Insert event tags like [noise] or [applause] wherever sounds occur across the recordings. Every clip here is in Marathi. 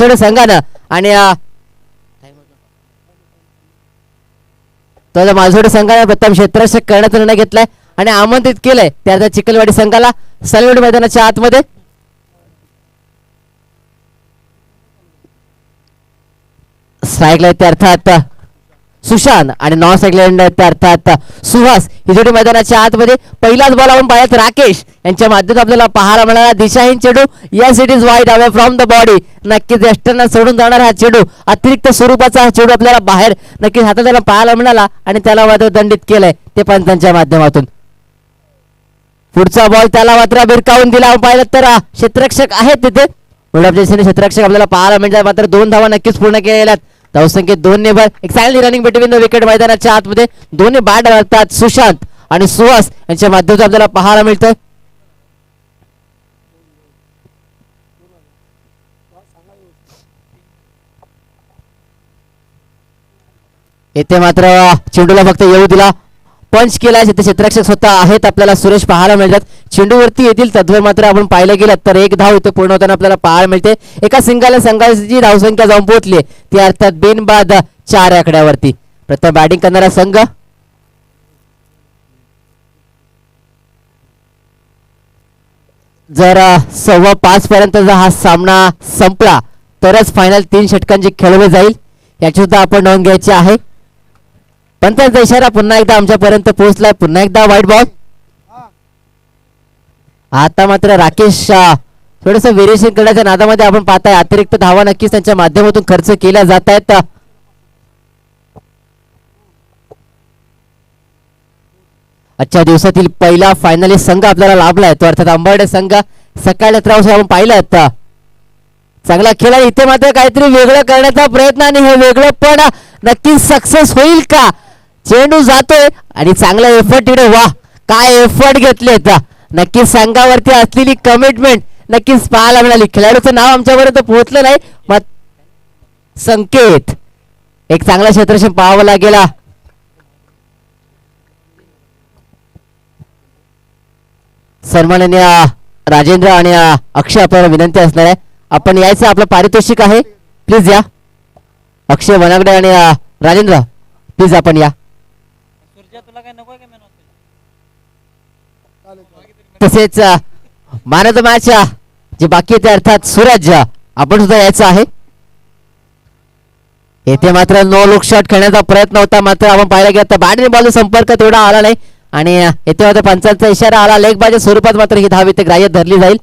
थोडं संघानं आणि अ, तो संघाने प्रथम क्षेत्ररक्षक करण्याचा निर्णय घेतलाय आणि आमंत्रित केलंय त्याचा चिखलवाडी संघाला सलवडी मैदानाच्या आतमध्ये. स्ट्राईकला त्या अर्थात सुशांत आणि नॉन स्ट्राईकला अर्थात सुहास ही जोडी मैदानाच्या आतमध्ये पहिलाच बॉल आपण पाहिलात राकेश यांच्या माध्यमातून आपल्याला पाहायला मिळाला दिशाहीन चेडू. Yes it is wide away from the body नक्कीच यष्टांना सोडून जाणार हा चेडू. अतिरिक्त स्वरूपाचा हा चेडू आपल्याला बाहेर नक्कीच हातात त्याला पाहायला मिळाला आणि त्याला मात्र दंडित केलंय ते पंतांच्या माध्यमातून. पुढचा बॉल त्याला मात्र बिरकावून दिला. आपण पाहिलं तर क्षेत्रक्षक क्षेत्ररक्षक आहेत तिथे. गुलाब क्षेत्ररक्षक आपल्याला पाहायला मिळतात. मात्र दोन धावा नक्कीच पूर्ण केलेल्या आहेत. धावसंख्येत दोन नेबर एक चांगली रनिंग बिटवीन द विकेट मैदानाच्या आतमध्ये दोन्ही बॅट लागतात सुशांत आणि सुहास यांच्या माध्यमातून आपल्याला पाहायला मिळतंय. येथे मात्र चेंडूला फक्त येऊ दिला. पंच केला तिथे क्षेत्ररक्षक स्वतः आहेत. आपल्याला सुरेश पाहायला मिळतात. चेंडूवरती येतील तत्वर मात्र आपण पाहिलं गेलं तर एक धाव इथे पूर्ण होताना आपल्याला पाहायला मिळते. एका सिंगाला संघाची धावसंख्या जाऊन पोहोचली ती अर्थात बिनबाद चार आकड्यावरती. प्रथम बॅटिंग करणारा संघ. जर सव्वा पाच पर्यंत जर हा सामना संपला तरच फायनल तीन षटकांचे खेळवले जाईल. याची सुद्धा आपण नोंद घ्यायची आहे. पण त्यांचा इशारा पुन्हा एकदा आमच्यापर्यंत पोहोचलाय. पुन्हा एकदा वाईट बॉल आता मात्र राकेश शाह थोडस व्हेरिएशन करण्याच्या नादामध्ये आपण पाहताय. अतिरिक्त धावा नक्कीच त्यांच्या माध्यमातून खर्च केल्या जात आहेत आजच्या दिवसातील पहिला फायनली संघ आपल्याला लाभलाय. तो अर्थात अंबर्डे संघ. सकाळी त्रास आपण पाहिलं आता. चांगला खेळ आहे. इथे मात्र काहीतरी वेगळं करण्याचा प्रयत्न आणि हे वेगळं पण नक्कीच सक्सेस होईल का? चेंडू जातोय आणि चांगला एफर्ट इकडे वा. काय एफर्ट घेतले नक्कीच संघावरती असलेली कमिटमेंट नक्कीच पाहायला मिळाली. खेळाडूचं नाव आमच्यापर्यंत पोहोचलं नाही मग संकेत. एक चांगला क्षेत्रक्षण पाहावं लागेल. सन्माननीय राजेंद्र आणि अक्षय आपल्याला विनंती असणार आहे. आपण यायचं आपलं पारितोषिक आहे. प्लीज या. अक्षय वनागडे आणि राजेंद्र प्लीज आपण या सुरजा तुला काय नको का मेनू तसेच मॅन ऑफ द मॅच जे बाकी आहे ते अर्थात सूरज आपण सुद्धा यायचं आहे. येथे मात्र नो लुक शॉट खेळण्याचा प्रयत्न होता मात्र आपण पाहिलं गेलं तर बॅटने बॉल संपर्क तेवढा आला नाही. आणि येथे मात्र पंचांचा इशारा आला. लेग बाजू स्वरूपात मात्र ही धाव इथे ग्राह्य धरली जाईल.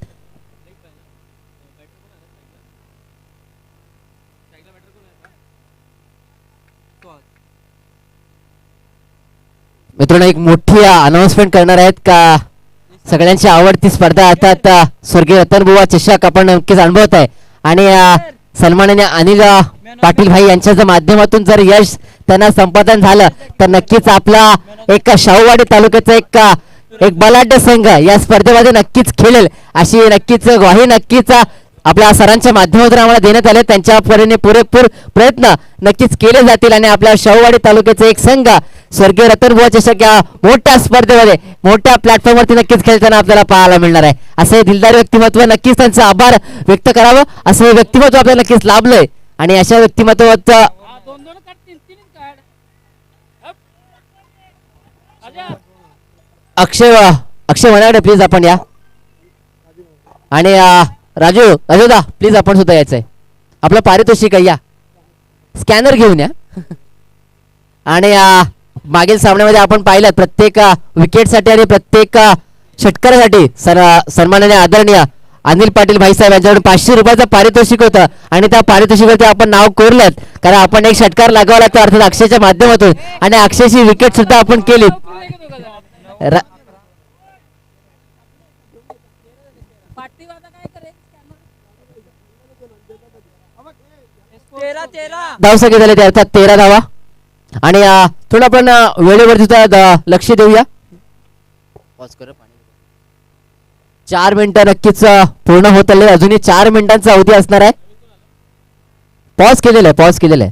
मित्रांनो एक मोठी अनाउन्समेंट करणार आहेत का? सगळ्यांची आवडती स्पर्धा अर्थात स्वर्गीय रतन बुवा चषक आपण नक्कीच अनुभवत आहे. आणि अ, आणि अनिल पाटील भाई यांच्या जर माध्यमातून जर यश त्यांना संपादन झालं तर नक्कीच आपला एक शाहूवाडी तालुक्याचा एक एक बलाढ्य संघ या स्पर्धेमध्ये नक्कीच खेळेल. अशी नक्कीच ग्वाही नक्कीच आपल्या सरांच्या माध्यमातून आम्हाला देण्यात आले. त्यांच्या परीने पुरेपूर प्रयत्न नक्कीच केले जातील आणि आपल्या शाहूवाडी तालुक्याचा एक संघ स्वर्गीय रतन बुवा चषक या मोठ्या स्पर्धेमध्ये मोठ्या प्लॅटफॉर्मवरती नक्कीच खेळताना आपल्याला पाहायला मिळणार आहे. असं हे दिलदार व्यक्तिमत्व नक्कीच त्यांचं आभार व्यक्त करावं. असं हे व्यक्तिमत्व आपल्याला नक्कीच लाभलंय. आणि अशा व्यक्तिमत्वाचं अक्षय अक्षय म्हणाकडे प्लीज आपण या. आणि राजू राजू राजूदा प्लीज आपण सुद्धा यायचंय. आपलं पारितोषिक या. स्कॅनर घेऊन या. [laughs] आणि मागील सामन्यामध्ये आपण पाहिलं प्रत्येक विकेटसाठी आणि प्रत्येक षटकारासाठी सर सन्माननीय आदरणीय अनिल पाटील भाईसाहेब यांच्याकडून पाचशे रुपयाचं पारितोषिक होतं आणि त्या पारितोषिकावरती आपण नाव कोरलं कारण आपण एक षटकार लगावला तो अर्थात अक्षयच्या माध्यमातून. आणि अक्षयची विकेट सुद्धा आपण केली. तेरा धावसंख्या झाले ते अर्थात तेरा धावा. आणि थोडं आपण वेळेवर सुद्धा द- लक्ष देऊया. चार मिनिटं नक्कीच पूर्ण होत आले अजूनही चार मिनिटांचा अवधी असणार आहे. पॉज केलेलं आहे पॉज केलेलं आहे.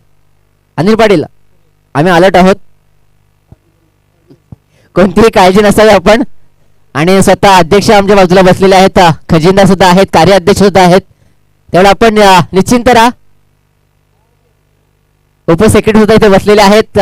अनिल पाटील आम्ही अलर्ट आहोत. कोणतीही काळजी नसावी आपण. आणि स्वतः अध्यक्ष आमच्या बाजूला बसलेले आहेत खजिनदार सुद्धा आहेत कार्याध्यक्ष सुद्धा आहेत. तेवढं आपण निश्चिंत राहा. उपसेक्रेटरी सुद्धा इथे बसलेले आहेत.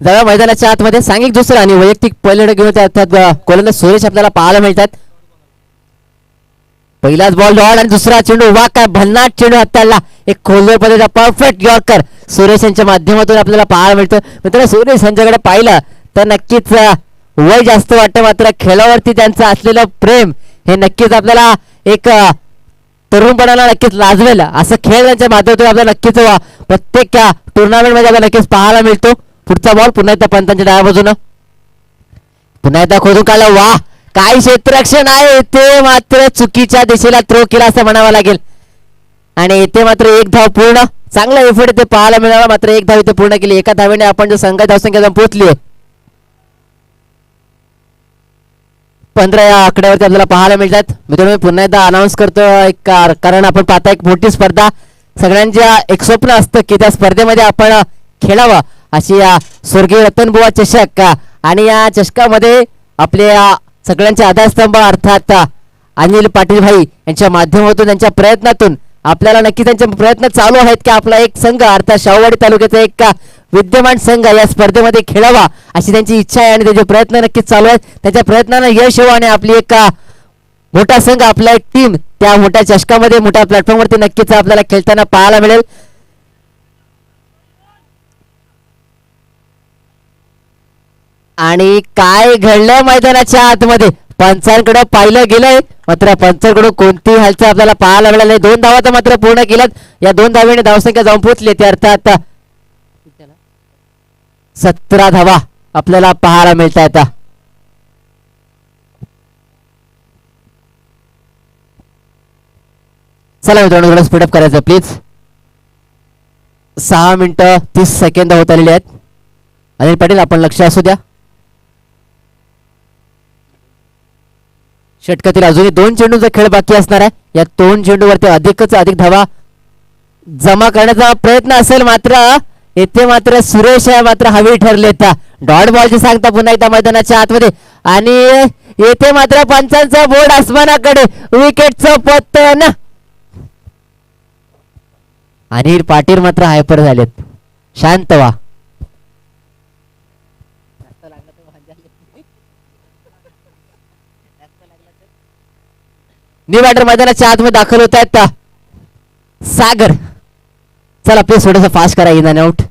जवळ मैदानाच्या आतमध्ये सांघिक दुसरं आणि वैयक्तिक पहिलं घेऊन अर्थात अ, गोलंदाज सुरेश आपल्याला पाहायला मिळतात. पहिलाच बॉल डॉल आणि दुसरा चेंडू वा काय भन्नाट चेंडू हाताळला एक खोलवर पद्धतीचा परफेक्ट यॉर्कर सुरेश यांच्या माध्यमातून आपल्याला पाहायला मिळतं. मित्रांनो सुरेश यांच्याकडे पाहिलं तर नक्कीच वय जास्त वाटतं मात्र खेळावरती त्यांचं असलेलं प्रेम हे नक्कीच आपल्याला एक तरुणपणाला नक्कीच लाजवेल. असं खेळ त्यांच्या माध्यमातून आपल्याला नक्कीच प्रत्येक टुर्नामेंटमध्ये आपल्याला नक्कीच पाहायला मिळतो. पुढचा बॉल पुन्हा एकदा पंतांच्या डाव्या बाजूनं. पुन्हा एकदा खोदून काढला. वा काय क्षेत्ररक्षण आहे. ते मात्र चुकीच्या दिशेला थ्रो केला असं म्हणावं लागेल. आणि इथे मात्र एक धाव पूर्ण. चांगला एफर्ट इथे पाहायला मिळाला. मात्र एक धाव इथे पूर्ण केली. एका धावेने आपण जो संघ धावसंख्या जाऊन पोहोचली पंधरा या आकड्यावरती आपल्याला पाहायला मिळतात. मित्रांनो मी पुन्हा एकदा अनाऊन्स करतो. एक कार- कारण आपण पाहता एक मोठी स्पर्धा. सगळ्यांच्या एक स्वप्न असतं की त्या स्पर्धेमध्ये आपण खेळावं. अशी या स्वर्गीय रतनबुवा चषक आणि या चषकामध्ये आपल्या सगळ्यांच्या सगळ्यांचे आधारस्तंभ अर्थात अनिल पाटील भाई यांच्या माध्यमातून त्यांच्या प्रयत्नातून आपल्याला नक्की त्यांचे प्रयत्न चालू आहेत की? आपला एक संघ अर्थात शाहूवाडी तालुक्याचा एक विद्यमान संघ या स्पर्धेमध्ये खेळावा अशी त्यांची इच्छा आहे आणि त्यांचे प्रयत्न नक्कीच चालू आहेत. त्यांच्या प्रयत्नांना यश येऊ आणि आपली एक मोठा संघ आपला एक टीम त्या मोठ्या चषकामध्ये मोठ्या प्लॅटफॉर्मवरती नक्कीच आपल्याला खेळताना पाहायला मिळेल. आणि काय घडलं मैदानाच्या आतमध्ये? पंचांकडे पाहिलं गेलंय मात्र पंचांकडून कोणती हालचाल आपल्याला पाहायला मिळाली नाही. दोन धावा तर मात्र पूर्ण केल्यात. या दोन धावेने धावसंख्या जाऊन पोहोचली ते अर्थात सतरा धावा आपल्याला पाहायला मिळत आहेत चला मित्रांनो थोडं स्पीडअप करायचं प्लीज सहा मिनिटं तीस सेकंद होत आलेले आहेत. अनिल पाटील आपण लक्ष असू द्या. षटकातील अजूनही दोन चेंडूचा खेळ बाकी असणार आहे. या दोन चेंडूवरती अधिकच अधिक धावा जमा करण्याचा प्रयत्न असेल मात्र येथे मात्र सुरेश आहे मात्र हवी ठरले डॉट बॉलची सांगता पुन्हा एकदा मैदानाच्या आतमध्ये. आणि येथे मात्र पंचांचा बोर्ड आसमानाकडे. विकेटचं पतन. अनिल पाटील मात्र हायपर झालेत. शांत व्हा. न्यू बॅटर मैदानाच्या आतमध्ये दाखल होत आहेत. सागर चला प्लीज थोडस फास्ट करा इन आउट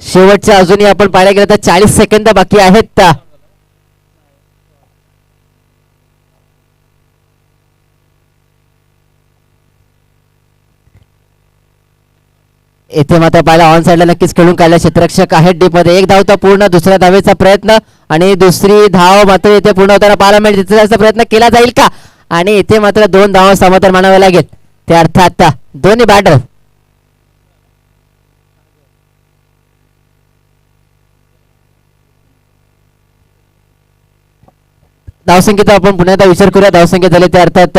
शेवटच्या अजूनही आपण पाहायला गेलं तर चाळीस सेकंद बाकी आहेत. येथे मात्र पाहिला ऑन साईडला नक्कीच खेळून काढल्या क्षेत्ररक्षक आहेत. डीपमध्ये एक धावता पूर्ण दुसऱ्या धावेचा प्रयत्न. आणि दुसरी धाव मात्र इथे पूर्ण होताना पाहायला मिळेल. तिथे जास्त प्रयत्न केला जाईल का? आणि इथे मात्र दोन धावा समाधान मानावे लागेल. ते अर्थात दोन्ही बॅटर धावसंख्येचा आपण पुन्हा एकदा विचार करूया. धावसंख्या झाली ते अर्थात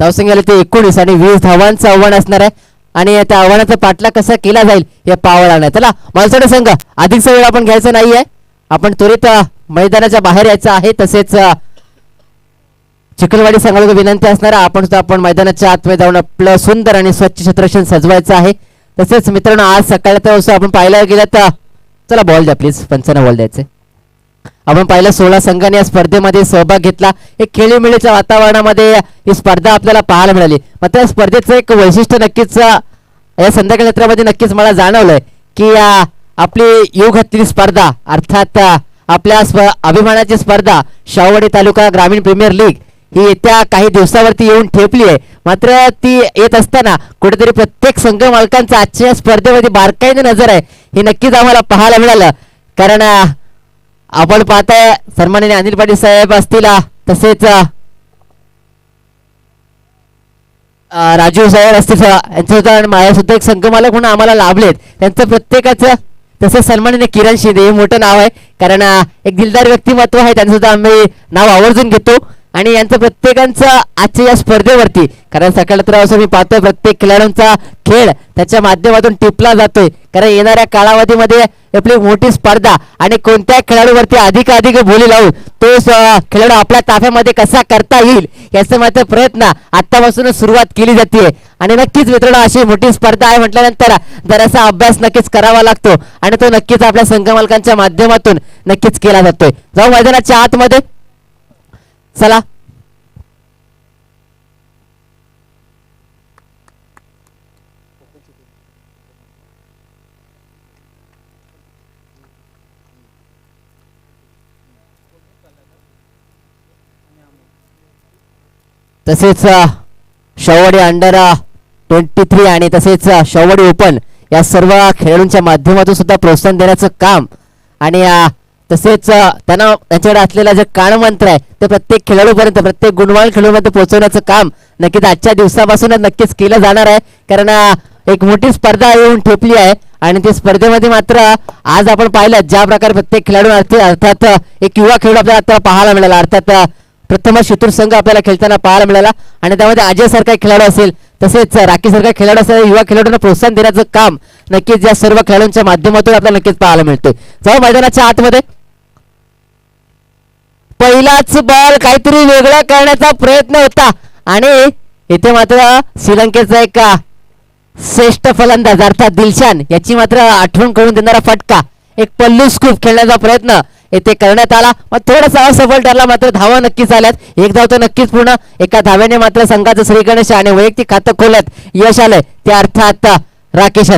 धावसंख्या झाली ते एकोणीस आणि वीस धावांचं आव्हान असणार आहे. आणि त्या आव्हानाचा पाठला कसा केला जाईल हे पावळ लागणार चला मालसाडे संघ अधिकचा वेळ आपण घ्यायचा नाहीये? आपण त्वरित मैदानाच्या बाहेर यायचं आहे तसेच चिखलवाडी संघाला विनंती असणार आपण सुद्धा आपण मैदानाच्या आतमध्ये जाऊन आपलं सुंदर आणि स्वच्छ छत्रक्षण सजवायचं आहे. तसेच मित्रांनो आज सकाळच्या आपण पाहायला गेलं तर चला बॉल द्या प्लीज पंचांना बॉल द्यायचे आपण पाहिलं सोळा संघाने या स्पर्धेमध्ये सहभाग घेतला. एक खेळीमेळीच्या वातावरणामध्ये ही स्पर्धा आपल्याला पाहायला मिळाली. मात्र या स्पर्धेचं एक वैशिष्ट्य नक्कीच या संध्याकाळ क्षेत्रामध्ये नक्कीच मला जाणवलंय की आपली योग हत्ती स्पर्धा अर्थात आपल्या स्प अभिमानाची स्पर्धा शाहूवाडी तालुका ग्रामीण प्रीमियर लीग ही येत्या काही दिवसावरती येऊन ठेपली आहे. मात्र ती येत असताना कुठेतरी प्रत्येक संघ मालकांचा आजच्या स्पर्धेमध्ये बारकाईने नजर आहे हे नक्कीच आम्हाला पाहायला मिळालं. कारण आपण पाहताय सन्माननीय अनिल पाटील साहेब असतील तसेच राजीव साहेब असतील यांचं सुद्धा माझ्या सुद्धा एक संघमालक म्हणून आम्हाला लाभलेत. त्यांचं प्रत्येकाचं तसेच सन्माननीय किरण शिंदे हे मोठं नाव आहे. कारण एक दिलदार व्यक्तिमत्व आहे त्यांचं सुद्धा आम्ही नाव आवर्जून घेतो. आणि यांचं प्रत्येकांचं आजच्या या स्पर्धेवरती कारण सकाळ तर असं मी पाहतोय प्रत्येक खेळाडूंचा खेळ त्याच्या माध्यमातून टिपला जातोय. कारण येणाऱ्या कालावधीमध्ये आपली मोठी स्पर्धा आणि कोणत्या खेळाडूवरती अधिकाधिक बोली लावून तो स- खेळाडू आपल्या ताफ्यामध्ये कसा करता येईल याचा मात्र प्रयत्न आतापासूनच सुरुवात केली जाते आणि नक्कीच मित्रांनो अशी मोठी स्पर्धा आहे म्हटल्यानंतर जरासा अभ्यास नक्कीच करावा लागतो. आणि तो नक्कीच आपल्या संघमालकांच्या माध्यमातून नक्कीच केला जातोय. जाऊ मैदानाच्या आतमध्ये. चला. तसेच अ, शवडी अंडर ट्वेंटी थ्री आणि तसेच अ, शवडी ओपन या सर्व खेळाडूंच्या माध्यमातून सुद्धा प्रोत्साहन देण्याचं काम आणि तसेच त्यांना त्यांच्याकडे असलेलं जे कानमंत्र आहे ते प्रत्येक खेळाडूपर्यंत प्रत्येक गुणवान खेळाडूपर्यंत पोहोचवण्याचं काम नक्कीच आजच्या दिवसापासूनच नक्कीच केलं जाणार आहे. कारण एक मोठी स्पर्धा येऊन ठेपली आहे आणि त्या स्पर्धेमध्ये मात्र आज आपण पाहिलं ज्या प्रकारे प्रत्येक खेळाडू अर्थ- अर्थात एक युवा खेळाडू आपल्याला आता पाहायला मिळाला. अर्थात प्रथमच शितूर संघ आपल्याला खेळताना पाहायला मिळाला. आणि त्यामध्ये अजय सारखा खेळाडू असेल तसेच राखी सारखा खेळाडू असेल युवा खेळाडूंना प्रोत्साहन देण्याचं काम नक्कीच या सर्व खेळाडूंच्या माध्यमातून आपल्याला नक्कीच पाहायला मिळतोय. जाऊ मैदानाच्या आतमध्ये. पहिलाच बॉल काहीतरी वेगळा करण्याचा प्रयत्न होता. आणि इथे मात्र श्रीलंकेचा एक श्रेष्ठ फलंदाज अर्थात दिलशान याची मात्र आठवण करून देणारा फटका. एक पल्लू स्कूप खेळण्याचा प्रयत्न येथे करण्यात आला. मग थोडासा असफल ठरला मात्र धावा नक्कीच आल्यात. एक धाव तर नक्कीच पूर्ण. एका धाव्याने मात्र संघाचं श्रीगणेश आणि वैयक्तिक खातं खोलत यश आलंय. ते अर्थात राकेश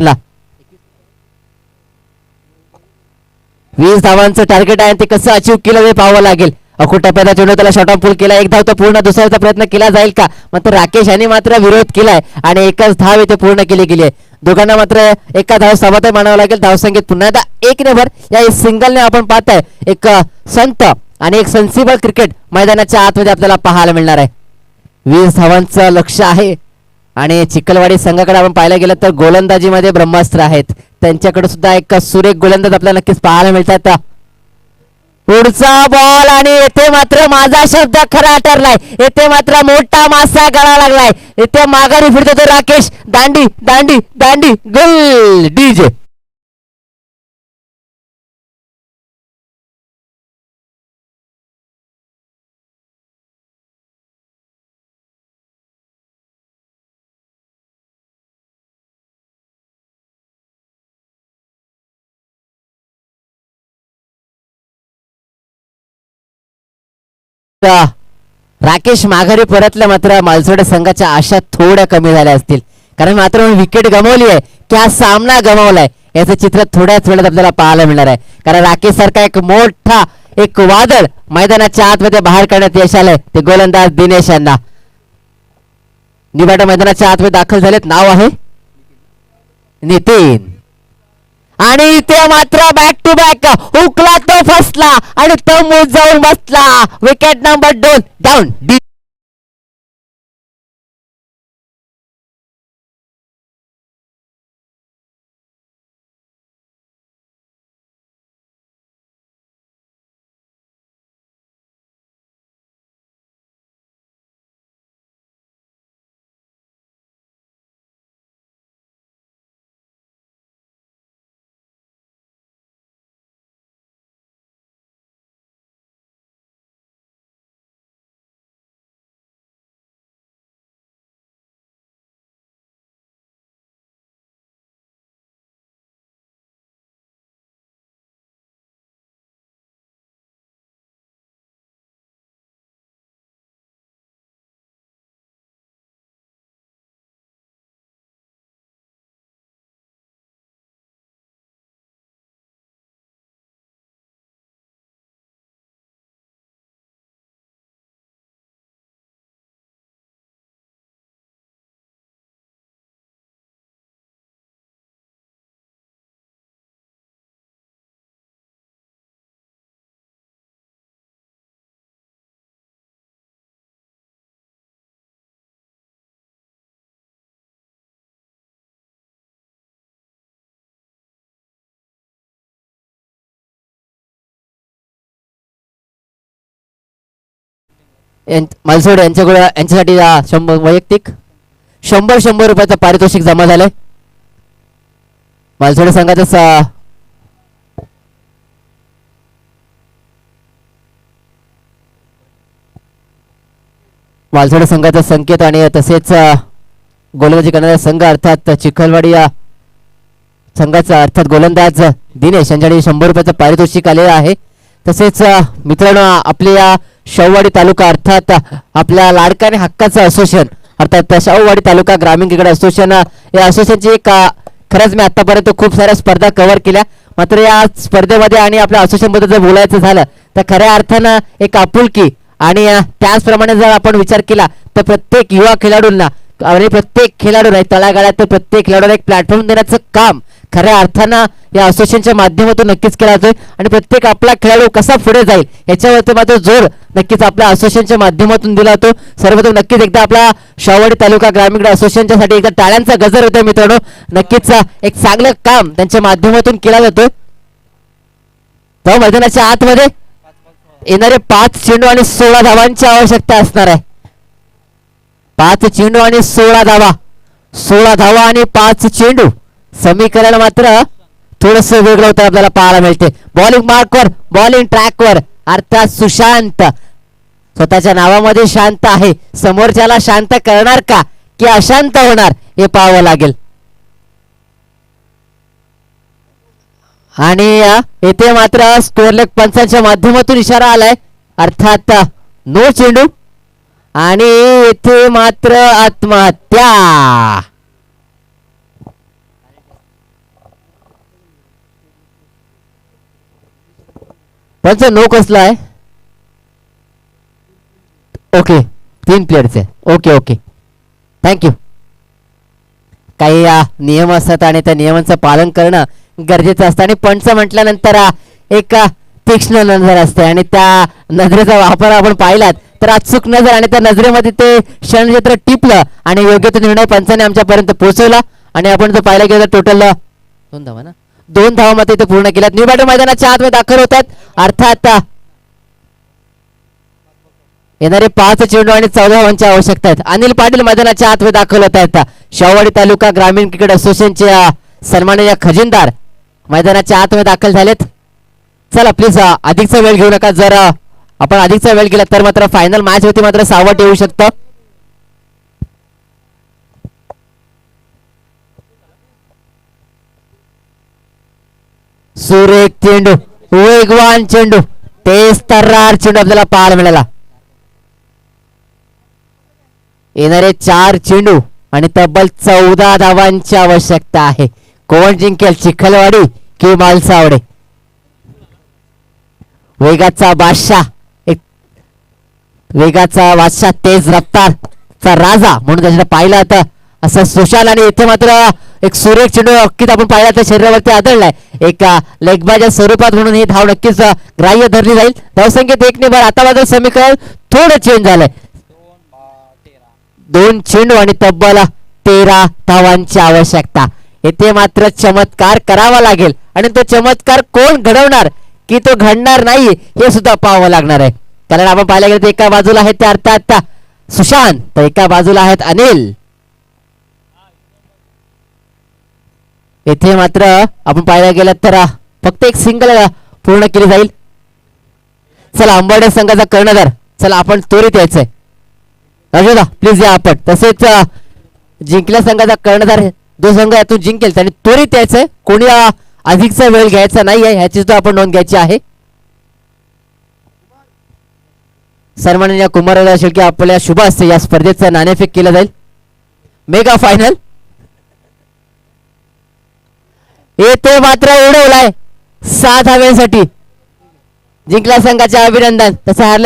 वीस धावांचं टार्गेट आहे आणि ते कसं अचीव केलं ते पाहावं लागेल. अखो टप्प्याचा चेंडू त्याला शॉर्ट ऑफ पूल केला. एक धाव तो पूर्ण दुसऱ्याचा प्रयत्न केला जाईल का? मात्र राकेश यांनी मात्र विरोध केलाय आणि एकच धाव इथे पूर्ण केली गेली आहे. दोघांना मात्र एका धाव समाधान मानावं लागेल. धावसंख्येत पुन्हा एकदा एक नेवर या सिंगलने आपण पाहताय. एक संत आणि एक सन्सिबल क्रिकेट मैदानाच्या आतमध्ये आपल्याला पाहायला मिळणार आहे. वीस धावांचं लक्ष आहे. आणि चिखलवाडी संघाकडे आपण पाहायला गेलं तर गोलंदाजीमध्ये ब्रह्मास्त्र आहेत. त्यांच्याकडे सुद्धा एक सुरेख गोलंदाज आपल्याला नक्कीच पाहायला मिळतात. पुढचा बॉल आणि येथे मात्र माझा शब्द खरा ठरलाय. येथे मात्र मोठा मासा गळा लागलाय. येथे माघारी फिरतो तो राकेश. दांडी दांडी दांडी गुल डीजे. राकेश माघारी परतल्या मात्र मालसोडे संघाच्या आशा थोड्या कमी झाल्या असतील. कारण मात्र विकेट गमावली आहे. की हा सामना गमावलाय? याचं चित्र थोड्याच वेळात आपल्याला पाहायला मिळणार आहे. कारण राकेश सारखा एक मोठा एक वादळ मैदानाच्या आतमध्ये बाहेर काढण्यात यश आलंय. ते गोलंदाज दिनेश यांना. निबाटा मैदानाच्या आतमध्ये दाखल झालेत. नाव आहे? नितीन. आणि ते मात्र बॅक टू बॅक हुकला तो फसला आणि तो मूज जाऊन बसला. विकेट नंबर दोन. डाऊन मालसोड यांच्याकडे यांच्यासाठी शंभर वैयक्तिक शंभर शंभर रुपयाचं पारितोषिक जमा झालंय. मालसोड संघाचं मालसोड संघाचा संकेत आणि तसेच गोलंदाजी करणारा संघ अर्थात चिखलवाडी या संघाचा अर्थात गोलंदाज दिनेश यांच्याकडे शंभर रुपयाचं पारितोषिक आलेलं आहे. तसेच मित्रांनो आपल्या या शाहूवाडी तालुका अर्थात आपल्या लाडका आणि हक्काचं असोसिएशन अर्थात शाहूवाडी तालुका ग्रामीण क्रिकेट असोसिएशन या असोसिएशनची एक खरंच मी आतापर्यंत खूप साऱ्या स्पर्धा कव्हर केल्या. मात्र या स्पर्धेमध्ये आणि आपल्या असोसिएशनबद्दल जर बोलायचं झालं तर खऱ्या अर्थानं एक आपुलकी आणि त्याचप्रमाणे जर आपण विचार केला तर प्रत्येक युवा खेळाडूंना आणि प्रत्येक खेळाडू नाही तळागाळात तर प्रत्येक खेळाडूला एक प्लॅटफॉर्म देण्याचं काम खऱ्या अर्थानं या असोसिएशनच्या माध्यमातून नक्कीच केला जातोय आणि प्रत्येक आपला खेळाडू कसा पुढे जाईल याच्यावरती मात्र जोर नक्कीच आपल्या असोसिएशनच्या माध्यमातून दिला जातो. सर्वप्रथम नक्कीच एकदा आपला शावडी तालुका ग्रामीण असोसिएशनच्या साठी एकदा टाळ्यांचा गजर होता मित्रांनो. नक्कीच एक चांगलं काम त्यांच्या माध्यमातून केला जातो. तर मैदानाच्या आतमध्ये येणारे पाच चेंडू आणि सोळा धावांची आवश्यकता असणार आहे. पाच चेंडू आणि सोळा धावा. सोळा धावा आणि पाच चेंडू. समीकरण मात्र थोडस वेगळं होतं आपल्याला पाहायला मिळते. बॉलिंग मार्कवर बॉलिंग ट्रॅकवर अर्थात सुशांत. स्वतःच्या नावामध्ये शांत आहे. समोरच्याला शांत करणार का? की अशांत होणार? हे पाहावं लागेल. आणि येथे मात्र स्कोरलेक पंचांच्या माध्यमातून इशारा आलाय. अर्थात नो चेंडू. आणि येथे मात्र आत्महत्या. पंच नो कसला आहे? ओके तीन प्लेयरचे ओके ओके थँक्यू काही नियम असतात आणि त्या नियमांचं पालन करणं गरजेचं असतं. आणि पंच म्हटल्यानंतर एक तीक्ष्ण नजर असते. आणि त्या नजरेचा वापर आपण पाहिलात तर अचूक नजर आणि त्या नजरेमध्ये ते क्षणक्षेत्र टिपलं आणि योग्य तो निर्णय पंचाने आमच्यापर्यंत पोहोचवला. आणि आपण जर पाहिलं गेलं टोटल दोन धावा ना? दोन धावामध्ये इथे पूर्ण केल्यात. न्यू बॅटर मैदानाच्या आतमध्ये दाखल होतात. अर्थात येणारे पाच चेंडू आणि चौदा धावांची आवश्यकता आहेत. अनिल पाटील मैदानाच्या आतमध्ये दाखल होत आहेत. शेवाडी तालुका ग्रामीण क्रिकेट असोसिएशनचे अ, सन्माननीय खजिनदार मैदानाच्या आतमध्ये दाखल झालेत. चला प्लीज अधिकचा वेळ घेऊ नका. जर आपण अधिकचा वेळ गेला तर मात्र फायनल मॅच होती मात्र सावट येऊ शकतं. सुरेख चेंडू वेगवान चेंडू तेच तर्रार चेंडू आपल्याला पाहायला मिळाला. येणारे चार चेंडू आणि तब्बल चौदा धावांची आवश्यकता आहे. कोण जिंकेल? चिखलवाडी कि मालसावडे? वेगाचा बादशाह एक वेगाचा बादशाह तेज रफ्तारचा राजा म्हणून त्याच्याकडे पाहिलं होतं असं सुशाल आणि इथे मात्र एक सुरेख चेंडू नक्कीच आपण पाहिला तर शरीरावरती आदळलाय. एक लेगबाच्या स्वरूपात म्हणून ही धाव नक्कीच ग्राह्य धरली जाईल. धावसंख्येत एक ने आता माझं समीकरण थोडं चेंज झालंय. दोन चेंडू आणि तब्बल तेरा धावांची आवश्यकता. येथे मात्र चमत्कार करावा लागेल. आणि तो चमत्कार कोण घडवणार? की तो घडणार नाही हे सुद्धा पाहावं लागणार आहे. कारण आपण पाहायला गेलं तर एका बाजूला आहेत ते अर्थात सुशांत तर एका बाजूला आहेत अनिल. येथे मात्र आपण पाहायला गेलं तर फक्त एक सिंगल पूर्ण केली जाईल. चला अंबाडे संघाचा कर्णधार. चला आपण त्वरित यायचंय. राजूदा प्लीज या आपण. तसेच जिंकल्या संघाचा कर्णधार जो संघ यातून जिंकेल. त्याने त्वरित यायचंय. कोणी अधिकचा वेळ घ्यायचा नाही आहे ह्याची सुद्धा आपण नोंद घ्यायची आहे. सन्माननीय कुमारदास शेळके आपल्या शुभ असते या स्पर्धेचा नाणेफेक केलं जाईल. मेगा फायनल येथे मात्र उडवलाय सात धाव्यांसाठी जिंकल्या संघाचे अभिनंदन. तसं हारल्या